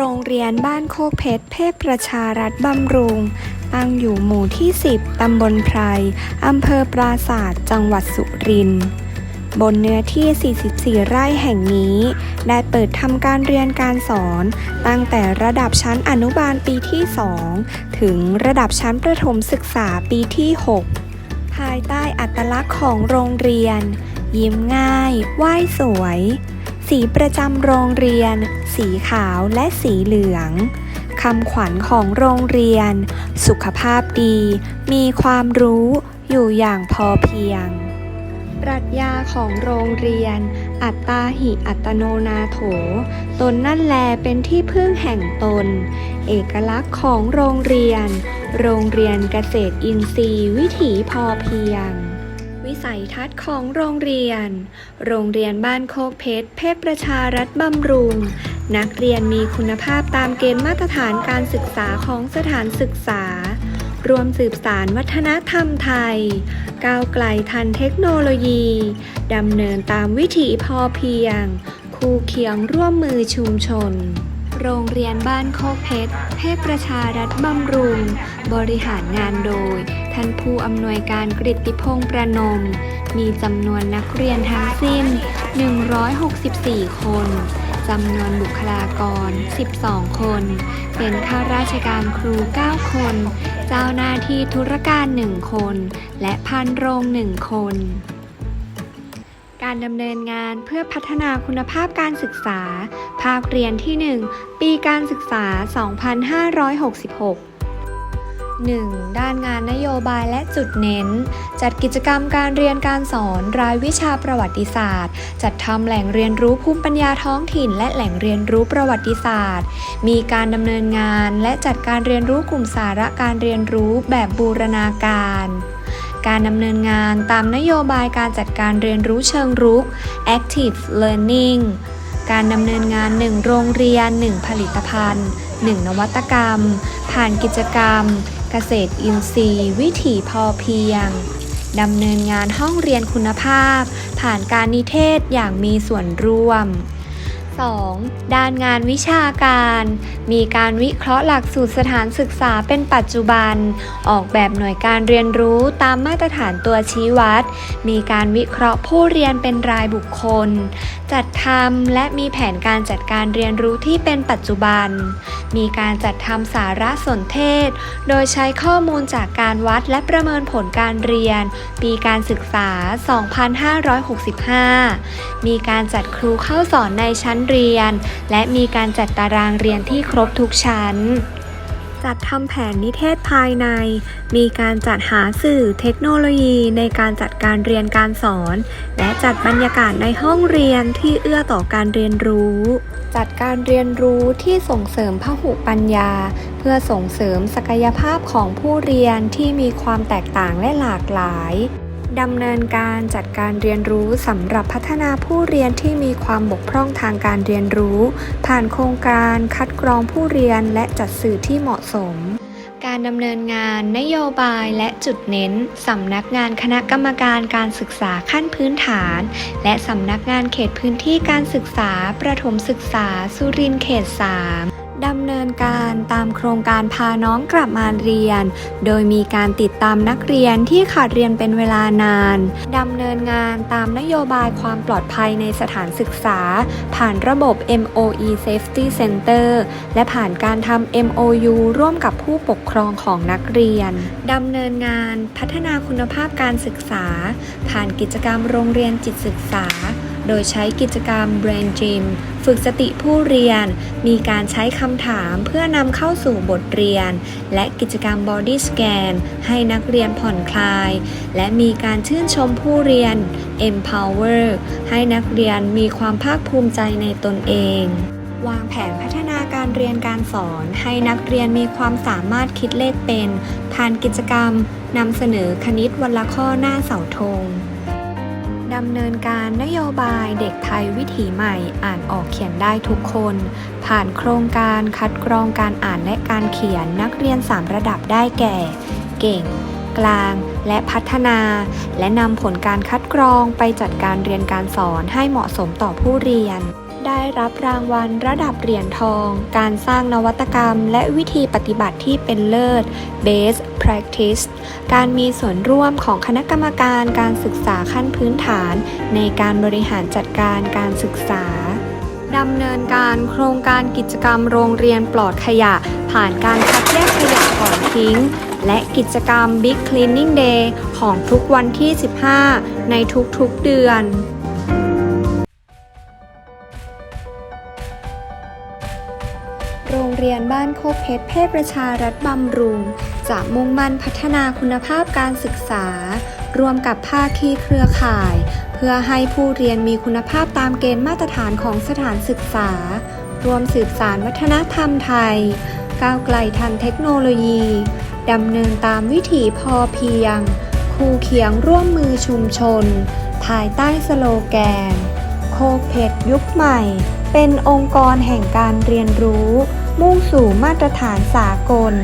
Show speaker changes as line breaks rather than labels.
โรงเรียนบ้านโคกเพชรเพศประชารัฐบำรุง ตั้งอยู่หมู่ที่ 10 ตำบลไพร อำเภอปราศาสตร์จังหวัดสุรินทร์บนเนื้อที่ 44 ไร่แห่งนี้ ได้เปิดทำการเรียนการสอน ตั้งแต่ระดับชั้นอนุบาลปีที่ 2 ถึงระดับชั้นประถมศึกษาปีที่ 6 ภายใต้อัตลักษณ์ของโรงเรียน ยิ้มง่าย ไหว้สวย สีประจำโรงเรียน สีขาวและสีเหลืองคำขวัญของโรงเรียน สุขภาพดี มีความรู้อยู่อย่างพอเพียง ปรัชญาของโรงเรียน อัตตาหิอัตโนนาโถ ตนนั่นแลเป็นที่พึ่งแห่งตน เอกลักษณ์ของโรงเรียน โรงเรียนเกษตรอินทรีย์วิถีพอเพียง วิสัยทัศน์ของโรงเรียน โรงเรียนบ้านโคกเพชร เพศประชารัฐบำรุง นักเรียนมีคุณภาพตามเกณฑ์มาตรฐานการศึกษาของสถานศึกษา รวมสืบสารวัฒนธรรมไทย ก้าวไกลทันเทคโนโลยี ดำเนินตามวิถีพอเพียง คู่เคียงร่วมมือชุมชน โรงเรียนบ้านโคกเพชรเทพประชารัฐบำรุง บริหารงานโดย ท่านผู้อำนวยการกฤติพงษ์ประนม มีจำนวนนักเรียนทั้งสิ้น 164 คน จำนวนบุคลากร 12 คน เป็นข้าราชการครู 9 คน เจ้าหน้าที่ธุรการ 1 คน และพันโรง 1 คน การดำเนินงานเพื่อพัฒนาคุณภาพการศึกษา ภาคเรียนที่ 1 ปีการศึกษา 2566 1. ด้านงานนโยบายและจุดเน้น จัดกิจกรรมการเรียนการสอนรายวิชาประวัติศาสตร์ จัดทำแหล่งเรียนรู้ภูมิปัญญาท้องถิ่น และแหล่งเรียนรู้ประวัติศาสตร์ มีการดำเนินงานและจัดการเรียนรู้กลุ่มสาระการเรียนรู้แบบบูรณาการ การดำเนินงานตามนโยบายการจัดการเรียนรู้เชิงรุก Active Learning การดำเนินงาน 1 โรงเรียน 1 ผลิตภัณฑ์ 1 นวัตกรรม ผ่านกิจกรรม เกษตรอินทรีย์ วิถีพอเพียงดำเนินงานห้องเรียนคุณภาพ ผ่านการนิเทศอย่างมีส่วนร่วม 2. ด้านงานวิชาการ มีการวิเคราะห์หลักสูตรสถานศึกษาเป็นปัจจุบัน ออกแบบหน่วยการเรียนรู้ตามมาตรฐานตัวชี้วัด มีการวิเคราะห์ผู้เรียนเป็นรายบุคคลจัดทำและมีแผนการจัดการเรียนรู้ที่เป็นปัจจุบัน มีการจัดทำสารสนเทศ โดยใช้ข้อมูลจากการวัดและประเมินผลการเรียน ปีการศึกษา 2565 มีการจัดครูเข้าสอนในชั้นเรียน และมีการจัดตารางเรียนที่ครบทุกชั้น จัดทำแผนนิเทศภายใน มีการจัดหาสื่อเทคโนโลยีในการจัดการเรียนการสอน และจัดบรรยากาศในห้องเรียนที่เอื้อต่อการเรียนรู้ จัดการเรียนรู้ที่ส่งเสริมพหุปัญญา เพื่อส่งเสริมศักยภาพของผู้เรียนที่มีความแตกต่างและหลากหลาย ดำเนินการจัดการเรียนรู้สำหรับพัฒนาผู้เรียนที่มีความบกพร่องทางการเรียนรู้ ผ่านโครงการคัดกรองผู้เรียนและจัดสื่อที่เหมาะสมการดำเนินงานนโยบายและจุดเน้น สำนักงานคณะกรรมการการศึกษาขั้นพื้นฐาน และสำนักงานเขตพื้นที่การศึกษา ประถมศึกษา สุรินทร์เขต 3 ดำเนินการตามโครงการพาน้องกลับมาเรียน โดยมีการติดตามนักเรียนที่ขาดเรียนเป็นเวลานาน ดำเนินงานตามนโยบายความปลอดภัยในสถานศึกษา ผ่านระบบ MOE Safety Center และผ่านการทำ MOU ร่วมกับผู้ปกครองของนักเรียน ดำเนินงานพัฒนาคุณภาพการศึกษา ผ่านกิจกรรมโรงเรียนจิตศึกษา โดยใช้กิจกรรม Brain Gym ฝึกสติผู้เรียน มีการใช้คำถามเพื่อนำเข้าสู่บทเรียน และกิจกรรม Body Scan ให้นักเรียนผ่อนคลาย และมีการชื่นชมผู้เรียน Empower ให้นักเรียนมีความภาคภูมิใจในตนเองวางแผนพัฒนาการเรียนการสอนให้นักเรียนมีความสามารถคิดเลขเป็น ผ่านกิจกรรมนำเสนอคณิตวันละข้อหน้าเสาธง ดำเนินการนโยบายเด็กไทยวิถีใหม่อ่านออกเขียนได้ทุกคน ผ่านโครงการคัดกรองการอ่านและการเขียนนักเรียน 3 ระดับได้แก่ เก่ง กลาง และพัฒนา และนำผลการคัดกรองไปจัดการเรียนการสอนให้เหมาะสมต่อผู้เรียน ได้รับรางวัลระดับเหรียญทอง การสร้างนวัตกรรม และวิธีปฏิบัติที่เป็นเลิศ Best Practice การมีส่วนร่วมของคณะกรรมการการศึกษาขั้นพื้นฐาน ในการบริหารจัดการการศึกษาดำเนินการโครงการกิจกรรมโรงเรียนปลอดขยะ ผ่านการคัดแยกขยะก่อนทิ้ง และกิจกรรม Big Cleaning Day ของทุกวันที่ 15 ในทุกๆเดือน เรียนบ้านโคกเพชรเพศประชารัฐบำรุง จะมุ่งมั่นพัฒนาคุณภาพการศึกษา รวมกับภาคีเครือข่าย เพื่อให้ผู้เรียนมีคุณภาพตามเกณฑ์มาตรฐานของสถานศึกษา รวมสืบสารวัฒนธรรมไทย ก้าวไกลทันเทคโนโลยีดำเนินตามวิถีพอเพียง คู่เคียงร่วมมือชุมชน ภายใต้สโลแกน โคกเพชรยุคใหม่ เป็นองค์กรแห่งการเรียนรู้ มุ่งสู่มาตรฐานสากล